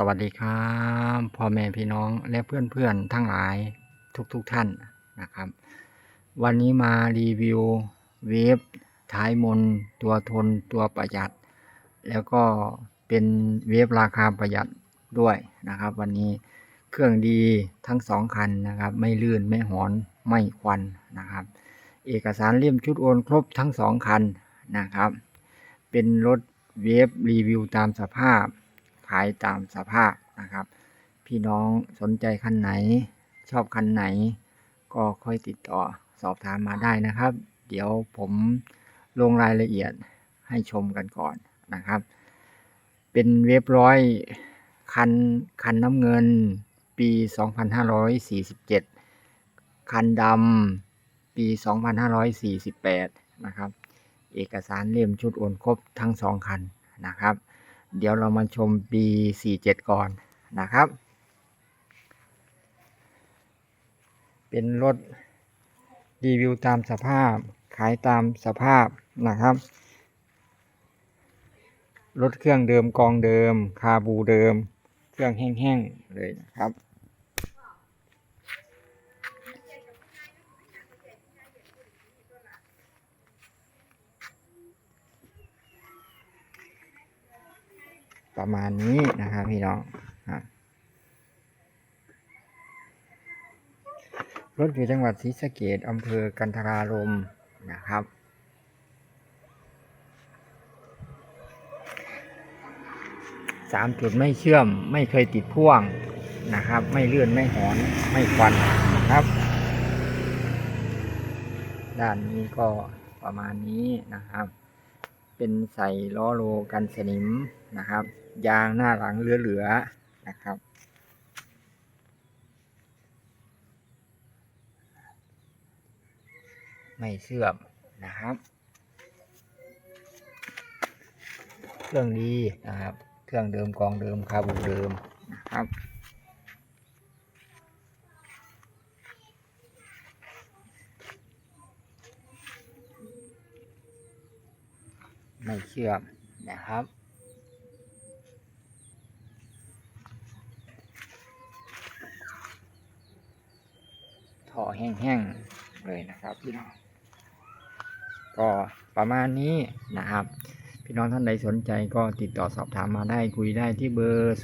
สวัสดีครับพ่อแม่พี่น้องและเพื่อนๆทั้งหลายทุกๆทท่านนะครับ วันนี้มารีวิวเวฟท้ายมน ตัวทนตัวประหยัด แล้วก็เป็นเวฟราคาประหยัดด้วยนะครับ วันนี้เครื่องดีทั้งสองคันนะครับ ไม่ลื่นไม่หอนไม่ควันนะครับ เอกสารเล่มชุดโอนครบทั้งสองคันนะครับ เป็นรถเวฟรีวิวตามสภาพ ขายตามสภาพนะครับ พี่น้องสนใจคันไหน ชอบคันไหน ก็ค่อยติดต่อสอบถามมาได้นะครับ เดี๋ยวผมลงรายละเอียดให้ชมกันก่อนนะครับ เป็นเว็บร้อยคันคันน้ำเงินปี 2547 คันดำปี 2548 นะครับ เอกสารเล่มชุดโอนครบทั้งสองคันนะครับ เดี๋ยวเรามาชม B47 ก่อนนะครับ เป็นรถรีวิวตามสภาพ ขายตามสภาพนะครับ รถเครื่องเดิมกองเดิม คาบูเดิม เครื่องแห้งๆเลยนะครับ ประมาณนี้นะครับพี่น้องครับรถอยู่จังหวัดศรีสะเกดอำเภอกันทรารมนะครับ สามจุดไม่เชื่อม ไม่เคยติดพ่วงนะครับ ไม่เลื่อนไม่หอน ไม่ควันนะครับ ด้านนี้ก็ประมาณนี้นะครับ เป็นใส่ล้อโลกันสนิมนะครับ ยางหน้าหลังเหลือๆนะครับ ไม่เสื่อมนะครับ เครื่องดีนะครับ เครื่องเดิมกองเดิมคาบูเดิมนะครับไม่เชื่อมนะครับ แห้งๆเลยนะครับพี่น้องก็ประมาณนี้นะครับ พี่น้องท่านใดสนใจก็ติดต่อสอบถามมาได้คุยได้ที่เบอร์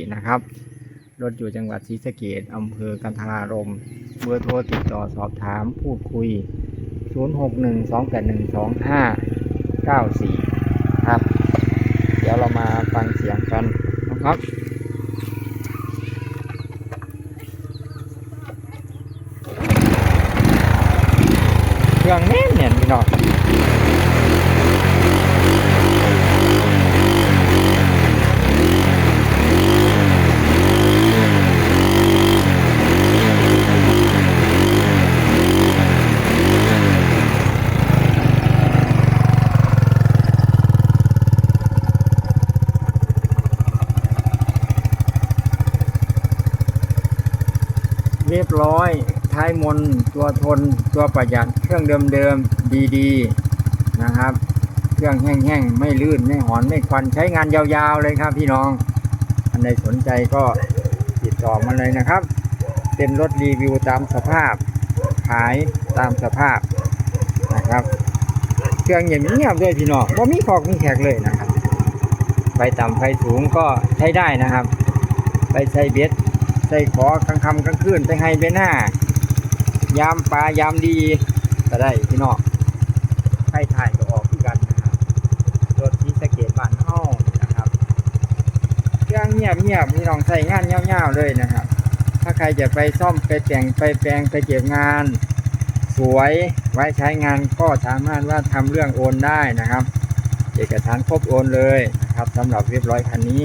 0612812594 นะครับรถอยู่จังหวัดศรีสะเกดอำเภอกันทรารมเบอร์โทรติดต่อสอบถามพูดคุย 0612812594 ครับ เดี๋ยวเรามาฟังเสียงกันนะครับ เครื่องแน่นเนี่ยพี่น้องเรียบร้อยท้าย มนตัวทนตัวประหยัดเครื่องเดิมๆดีๆนะครับ เครื่องแห้งๆไม่ลื่นไม่หอนไม่ควันใช้งานยาวๆเลยครับพี่น้องอันใดสนใจก็ติดต่อมาเลยนะครับ เป็นรถรีวิวตามสภาพ ขายตามสภาพนะครับ เครื่องอย่างเงียบด้วยพี่น้องว่ามีขอกมีแขกเลยนะครับไฟต่ำไฟสูงก็ใช้ได้นะครับ ไปใส่เบ็ดใส่ขอกลางคำกลางคืนใส่ไฮไปหน้า ยามปลายามดีก็ได้พี่น้องใครถ่ายก็ออกคือกันนะครับรถที่สเกตบ้านเฮานะครับเครื่องเงียบเงียบพี่น้องใส่งานเงาวๆเลยนะครับ ถ้าใครจะไปซ่อมไปแต่งไปแปลงไปเก็บงาน สวยไว้ใช้งานก็สามารถว่าทำเรื่องโอนได้นะครับ เอกสารครบโอนเลยนะครับสำหรับเรียบร้อยคันนี้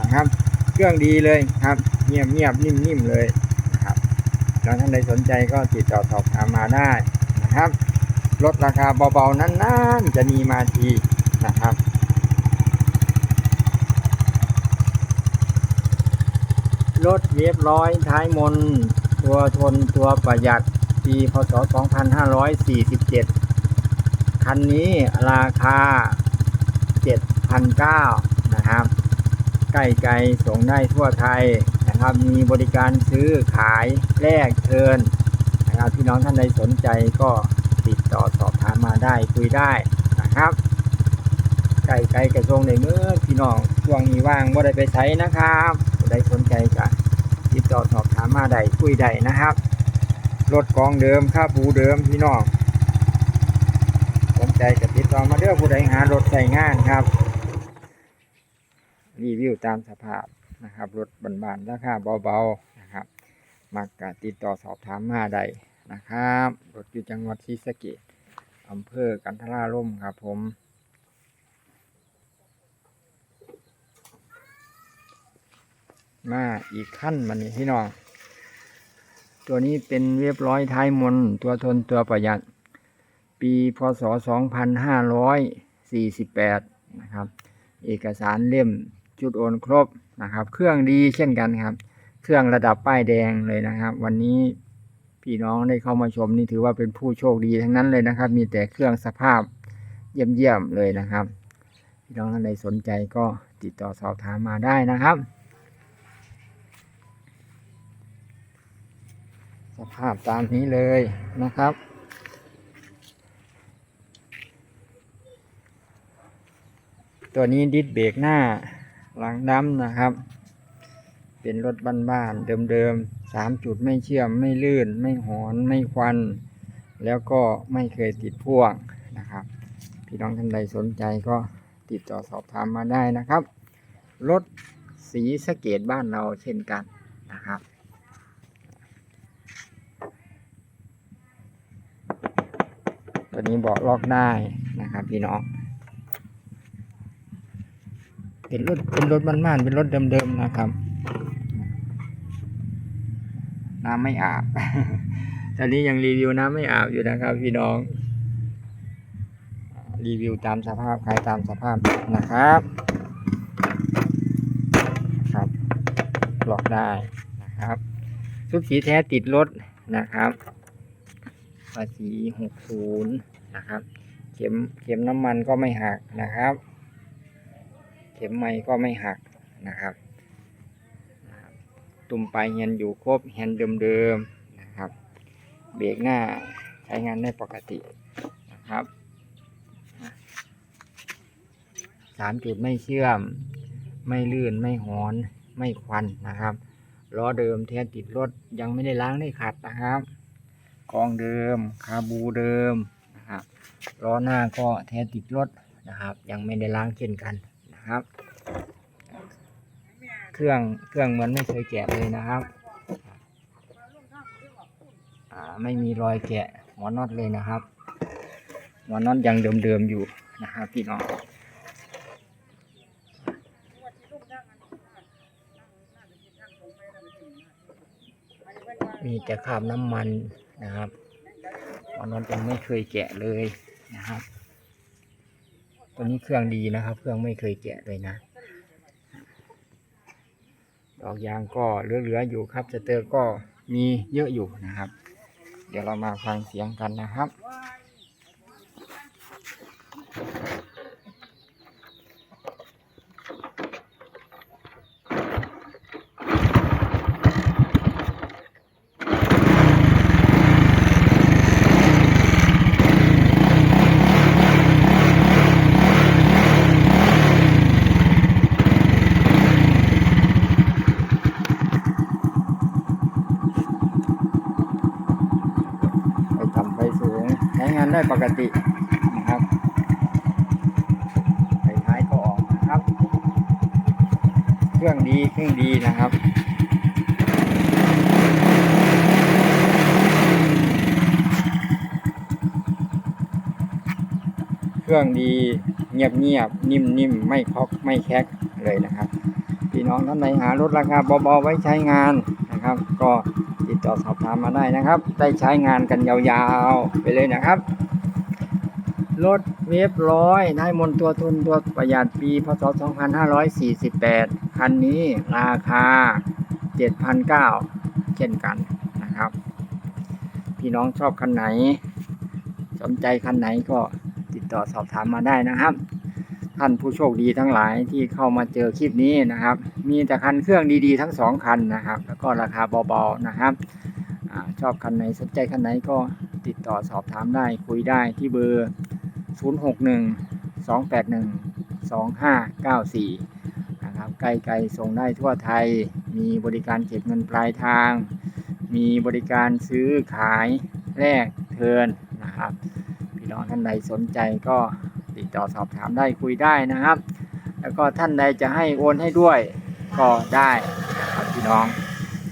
นะครับ เครื่องดีเลยครับ เงียบเงียบนิ่มๆเลย แล้วท่านใดสนใจก็ติดต่อสอบถามมาได้นะครับลดราคาเบาๆนั้นๆจะมีมาทีนะครับรถเรียบร้อยท้ายมน ตัวทนตัวประหยัด ปีพศ 2547 คันนี้ราคา 7,900นะครับนะครับใกล้ๆส่งได้ทั่วไทย นะครับ มีบริการซื้อขายแลกเทิร์นนะครับพี่น้องท่านใดสนใจก็ติดต่อสอบถามมาได้คุยได้นะครับไก่ไก่กระทรวงในเมื่อพี่น้องช่วงนี้ว่างว่าได้ไปใช้นะครับผู้ใดสนใจก็ติดต่อสอบถามมาได้คุยได้นะครับรถกองเดิมค่าบูเดิมพี่น้องสนใจก็ติดต่อมาเด้อผู้ใดหารถใส่งานครับ รีวิวตามสภาพ นะครับ รถบานๆราคาเบาๆนะครับมักกะติดต่อสอบถามมาได้นะครับ รถอยู่จังหวัดศรีสะเกษอำเภอกันทราล่มครับผมมาอีกขั้นมันนี่พี่น้อง ตัวนี้เป็นเรียบร้อยท้ายมนตัวทนตัวประหยัด ปีพศ 2548 นะครับ เอกสารเล่ม จุดโอนครบนะครับ เครื่องดีเช่นกันครับ เครื่องระดับป้ายแดงเลยนะครับ วันนี้พี่น้องได้เข้ามาชมนี่ถือว่าเป็นผู้โชคดีทั้งนั้นเลยนะครับ มีแต่เครื่องสภาพเยี่ยมๆเลยนะครับพี่น้องท่านใดสนใจก็ติดต่อสอบถามมาได้นะครับ สภาพตามนี้เลยนะครับตัวนี้ดิสเบรกหน้า หลังดำนะครับ เป็นรถบ้านๆเดิมๆสามจุดไม่เชื่อมไม่ลื่น ไม่หอนไม่ควัน แล้วก็ไม่เคยติดพ่วงนะครับ พี่น้องท่านใดสนใจก็ติดต่อสอบถามมาได้นะครับ รถสีสเกตบ้านเราเช่นกันนะครับตัวนี้เบาะล็อกได้นะครับพี่น้อง เป็นรถเป็นรถบ้านๆเป็นรถเดิมๆนะครับ น้ำไม่อาบ ตอนนี้ยังรีวิวน้ำไม่อาบอยู่นะครับ พี่น้อง รีวิวตามสภาพขายตามสภาพนะครับครับล็อกได้นะครับชุดสีแท้ติดรถนะครับภาษีหกศูนย์นะครับ เข็มเข็มน้ำมันก็ไม่หักนะครับ ข็มไม้ก็ไม่หักนะครับตุ่มปลายแฮนอยู่ครบแฮนด์เดิมๆนะครับ เบรกหน้าใช้งานได้ปกตินะครับสามจุดไม่เชื่อม ไม่ลื่นไม่หอนไม่ควันนะครับล้อเดิมแท้ติดรถยังไม่ได้ล้างได้ขัดนะครับกองเดิม คาบูเดิมนะครับล้อหน้าก็แท้ติดรถนะครับ ยังไม่ได้ล้างเช่นกัน นะครับ เครื่องเครื่องเหมือนไม่เคยแกะเลยนะครับไม่มีรอยแกะหัวน็อตเลยนะครับหัวน็อตยังเดิมๆอยู่นะครับพี่น้องมีแต่คราบน้ำมันนะครับหัวน็อตยังไม่เคยแกะเลยนะครับ ตัวนี้เครื่องดีนะครับ เครื่องไม่เคยแกะเลยนะ ดอกยางก็เหลือๆอยู่ครับสเตอร์ก็มีเยอะอยู่นะครับ เดี๋ยวเรามาฟังเสียงกันนะครับ ไปต่ำไปสูงใช้งานได้ ปกตินะครับไปท้ายก็ออกนะครับ เครื่องดีเครื่องดีนะครับเครื่องดีเงียบเงียบนิ่มนิ่มไม่คอกไม่แคกเลยนะครับพี่น้องท่านใดหารถราคาเบาๆไว้ใช้งานนะครับ ก็ติดต่อสอบถามมาได้นะครับ ได้ใช้งานกันยาวๆไปเลยนะครับ รถเวฟร้อยได้มนตัวทุนตัวประหยัดปีพศ 2548 คันนี้ราคา 7,900 เช่นกันนะครับ พี่น้องชอบคันไหน สนใจคันไหนก็ติดต่อสอบถามมาได้นะครับ ท่านผู้โชคดีทั้งหลายที่เข้ามาเจอคลิปนี้นะครับ มีแต่คันเครื่องดีๆ ทั้งสองคันนะครับ แล้วก็ราคาเบาๆนะครับอชอบคันไหนสนใจคันไหนก็ติดต่อสอบถามได้คุยได้ที่เบอร์ 061 281 2594นะครับไกลๆส่งได้ทั่วไทย มีบริการเก็บเงินปลายทาง มีบริการซื้อขายแลกเทินนะครับ พี่น้องท่านใดสนใจก็ติดต่อสอบถามได้คุยได้นะครับ แล้วก็ท่านใดจะให้โอนให้ด้วยก็ได้นะครับพี่น้อง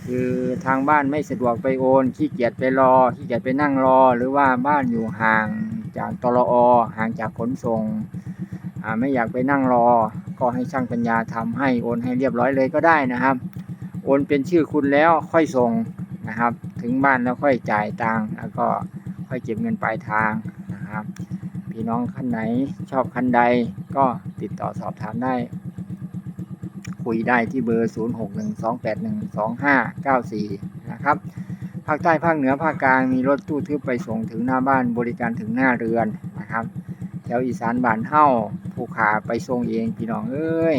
คือทางบ้านไม่สะดวกไปโอนขี้เกียจไปรอขี้เกียจไปนั่งรอ หรือว่าบ้านอยู่ห่าง จากตลอห่างจากขนส่งไม่อยากไปนั่งรอ ก็ให้ช่างปัญญาทำให้โอนให้เรียบร้อยเลยก็ได้นะครับ โอนเป็นชื่อคุณแล้วค่อยส่งนะครับ ถึงบ้านแล้วค่อยจ่ายตังค์แล้วก็ค่อยเก็บเงินปลายทางนะครับ พี่น้องคันไหนชอบคันใดก็ติดต่อสอบถามได้ คุยได้ที่เบอร์ 0612812594 นะครับ ภาคใต้ภาคเหนือภาคกลางมีรถตู้ทึบไปส่งถึงหน้าบ้านบริการถึงหน้าเรือนนะครับ แถวอีสานบ้านเฮ้าผู้ขาไปส่งเองพี่น้องเอ้ย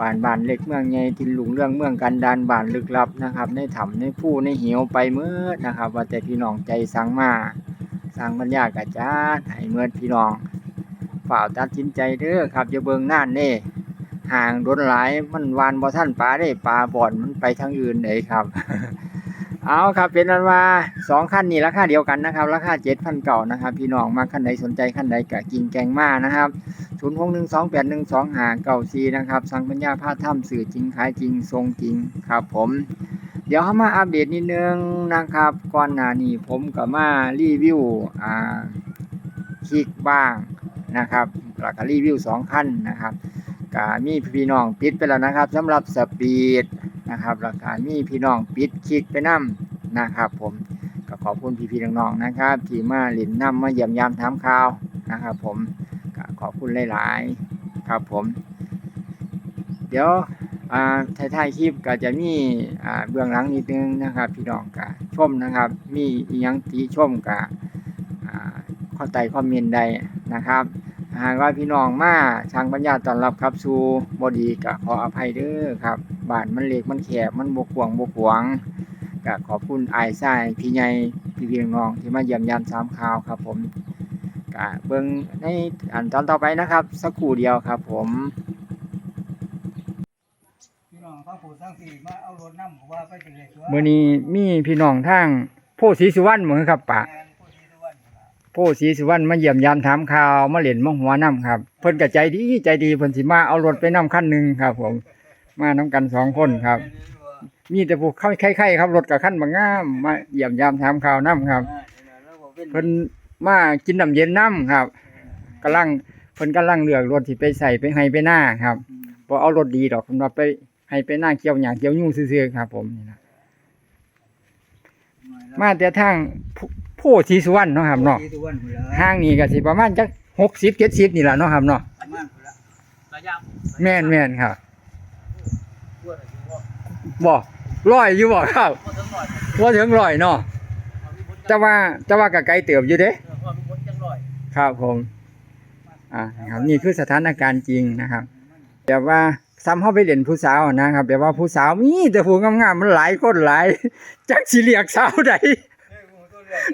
บ้านบ้านเล็กเมืองใหญ่ทินหลุงเรื่องเมืองกันดานบ้านลึกลับนะครับในถ้ำในผู้ในเหวไปเมื่อนะครับ ว่าแต่พี่น้องใจสั่งมาสั่งบรรยากาศจ้าให้เมื่อพี่น้องฝ่าตัดสินใจเด้อครับอย่าเบิ่งน่านเน่ห่างโดนหลายมันวานบ่ท่านปลาได้ปลาบ่อนมันไปทางอื่นเลยครับ เอาครับเป็นนั้นว่าสองขั้นนี้ราคาเดียวกันนะครับ ราคาเจ็ดพันเก่านะครับพี่น้องมาขั้นใดสนใจขั้นใดกะกินแกงมานะครับศูนย์หกหนึ่งสองแปดหนึ่งสองหาเก้าซีนะครับสั่งปัญญาผ้าถ้ำสื่อจริงขายจริงทรงจริงครับผม เดี๋ยวเข้ามาอัปเดตนิดนึงนะครับก่อนหน้านี้ผมกับมารีวิวอ่าคลิกบ้างนะครับแล้วก็รีวิวสองขั้นนะครับ ก็มีพี่น้องปิดไปแล้วนะครับสำหรับสปีดนะครับแล้วก็มีพี่น้องปิดคลิกไปนํนะครับ ผมก็ขอบคุณพี่ๆน้องๆนะครับ ที่มาหลินนำมาเยี่ยมยามถามข่าวนะครับ ผมก็ขอบคุณหลายๆครับผม เดี๋ยวอ่าท้ายๆคลิปก็จะมีอ่าเบื้องหลังนิดนึงนะครับ พี่น้องก็ชมนะครับ มีอียังติชมก็อ่าข้อใต้คอมเมนต์ใดนะครับ หากว่าพี่น้องมาทางปัญญาต้อนรับครับสู่บดีก็ขออภัยเด้อครับบ้านมันเล็กมันแคบมันบกขวางบกขวางก็ขอบคุณไอ้ทรายพี่ใหญ่พี่พี่น้องๆที่มาเยี่ยมยามสามข่าวครับ ผมก็เบิ่งในอันตอนต่อไปนะครับ สักครู่เดียวครับ ผมพี่น้องพระผู้สร้างสี่มาเอารถน้ำผมว่าไปจังเลยตัวมื้อนี้มีพี่น้องทางโพธิ์ศรีสุวรรณเหมือนครับปะ ครับโพธิ์ศรีสุวรรณมาเยี่ยมยามถามข่าวมาเล่นมาหัวน้ำครับ เพิ่นก็ใจดีใจดีเพิ่นสิมาเอารถไปนํคันหนึ่งครับ ผม มานํกันสองคนครับ มีแต่พวกเข้าไข่ๆครับรถกับคันบางงามมาเยี่ยมยามถามข่าวนํครับ เพิ่นมากินน้ำเย็นน้ำครับกำลังเพิ่นกำลังเลือกรถที่ไปใส่ไปให้ไปหน้าครับบ่เอารถดีดอกเพิ่นว่าไปให้ไปหน้าเกี่ยวหญ้าเกี่ยวยุ่งซื่อๆครับ ผมนี่นะมาแต่ทาง ผู้ผู้ศรีสุวรรณเนาะครับเนาะผู้ที่ทุกวันพุ่นละห้างนี้ก็สิประมาณจัก60 70นี่ล่ะเนาะครับเนาะประมาณพุ่นละระยะแม่นแม่นครับทั่วเลยว่าบ่ร้อยอยู่บ่ครับว่าทั้งหน่อยบ่ถึงร้อยเนาะเอามีพ้นแต่ว่าแต่ว่าก็ไกลเติบอยู่เด้ เออว่ามีพ้นจังหน่อยครับผมอ่าครับนี่คือสถานการณ์จริงนะครับแบบว่าซ้ำเข้าไปเล่นผู้สาวอะนะครับแบบว่าผู้สาวมีแต่ผู้งามๆมันหลายคนหลาย จักสิเรียกสาวใด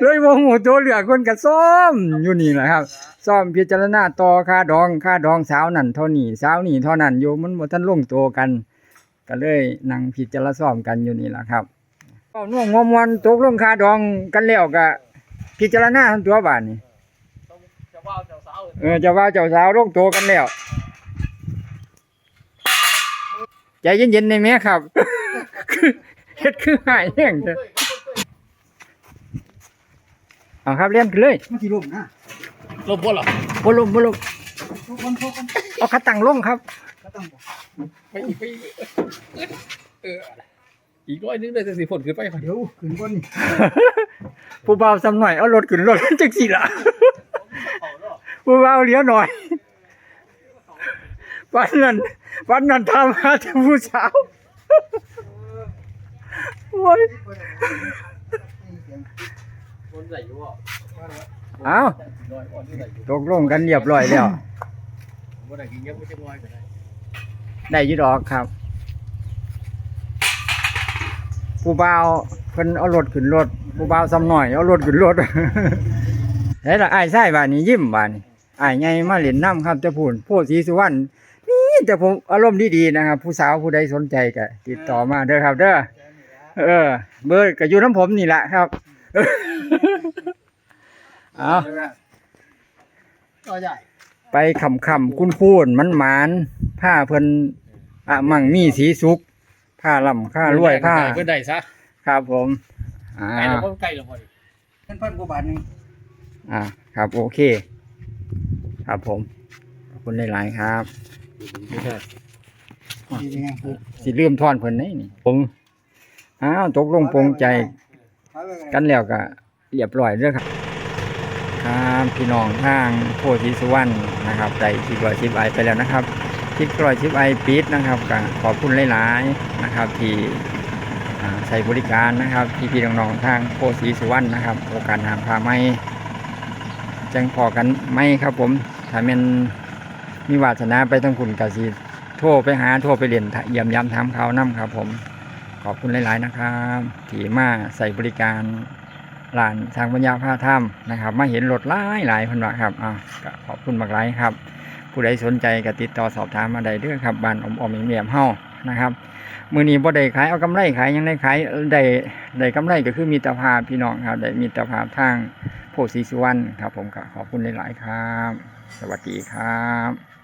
เลยโมโหตัวเหลือคนก็ซ้อมอยู่นี่แหละครับซ้อมพิจารณาต่อค่าดองค่าดองสาวนั่นเท่านี้สาวนี่เท่านั้นอยู่มันบ่ทันลงตัวกัน ก็เลยนั่งพิจารณาซ้อมกันอยู่นี่แหละครับเอาน่วงงมวันตกลงค่าดองกันแล้วก็พิจารณาทั้งตัวบาดนี่ต้จะว่าวเจ้าสาวเออจ้าว่าเจ้าสาวลงตัวกันแล้วใจเย็นๆในแม่ครับคือเฮ็ดคือหายแห้งเด้อเอาครับเล่นกันเลยมันที่ร่มนะลมพ้นหรอบ่ลมบ่ลมทุกคนทุกคนเอาขาตั้งลงครับก็ต้องบอกไปอีกไปอีกเอออีกร้อยนึงเลยสิฝนขึ้นไปเดี๋ยวขึ้นบนนี่ผู้บ่าวซ้ำหน่อยเอารถขึ้นรถจังซี่ล่ะผู้บ่าวเหลียวหน่อยวันนั้นวันนั้นทำหาแต่ผู้สาวโอ้ยคนใส่อยู่อะ เอาร้อยอ่อนที่ใส่อยู่ตกลงกันเรียบร้อยแล้วบ่ได้กินยังไม่จะลอยก็ได้ได้อยุดอกครับ ผู้บ่าวเพิ่นเอารถขึ้นรถผู้บ่าวซ้ำหน่อยเอารถขึ้นรถเฮ้ยละอ้ายไส้บ้านนี้ยิ้มบ้านนี้อ้ายใหญ่มาเล่นน้ำครับจะพูนโพธิ์ศรีสุวรรณนี่แต่ผมอารมณ์ดีๆนะครับ ผู้สาวผู้ใดสนใจก็ติดต่อมาเด้อครับ เด้อเออ เบอร์ก็อยู่น้ำผมนี่แหละครับ เอาก็ใหญ่ไปคำคำคุ้นคูนมันหมานผ้าเพิ่นอะมั่งมีสีสุกผ้าลำผ้ารวยผ้าเพิ่นได้ซะครับผมอ่าไก่แล้วบ่ไก่แล้วบ่เป็นพันกว่าบาทหนึงอ่า ครับ โอเค ครับผมขอบคุณหลายๆครับดีเป็นไงคือสิลืมทอนเพิ่นนี่นี่ผมอ้าวตกลงปรงใจเอาไว้ไงกันแล้วก็ เรียบร้อยเด้อครับ ครับพี่น้องทางโพธิสุวรรณนะครับได้คลิปร้อยชิปไอไปแล้วนะครับคลิปร้อยชิปไอปิดนะครับก็ขอบคุณหลายๆนะครับ ที่ใช้บริการนะครับพี่พี่น้องๆทางโพธิสุวรรณนะครับ โอกาสหามพาไม่จังพอกันไหมครับผมถ้ามันมีวาสนาไปทั้งคุณกสิโทรไปหาโทรไปเรียนเยี่ยมยามถามข่าวนํครับผมขอบคุณหลาย ๆ นะครับ ที่มาใส่บริการ ร้านทางปัญญาผ้าถ้ำนะครับ มาเห็นรถหลายหลายคนว่าครับอ่าขอบคุณมากหลายครับ ผู้ใดสนใจก็ติดต่อสอบถามมาได้เด้อครับบ้านอมอมเมียมเฮานะครับมือนี้บ่ได้ขายเอากำไรขายยังได้ขายได้ได้กำไรก็คือมีตรภาพพี่น้องครับได้มีตรภาพทางโพธิสุวรรณครับ ผมก็ขอบคุณหลาย ๆ ครับ สวัสดีครับ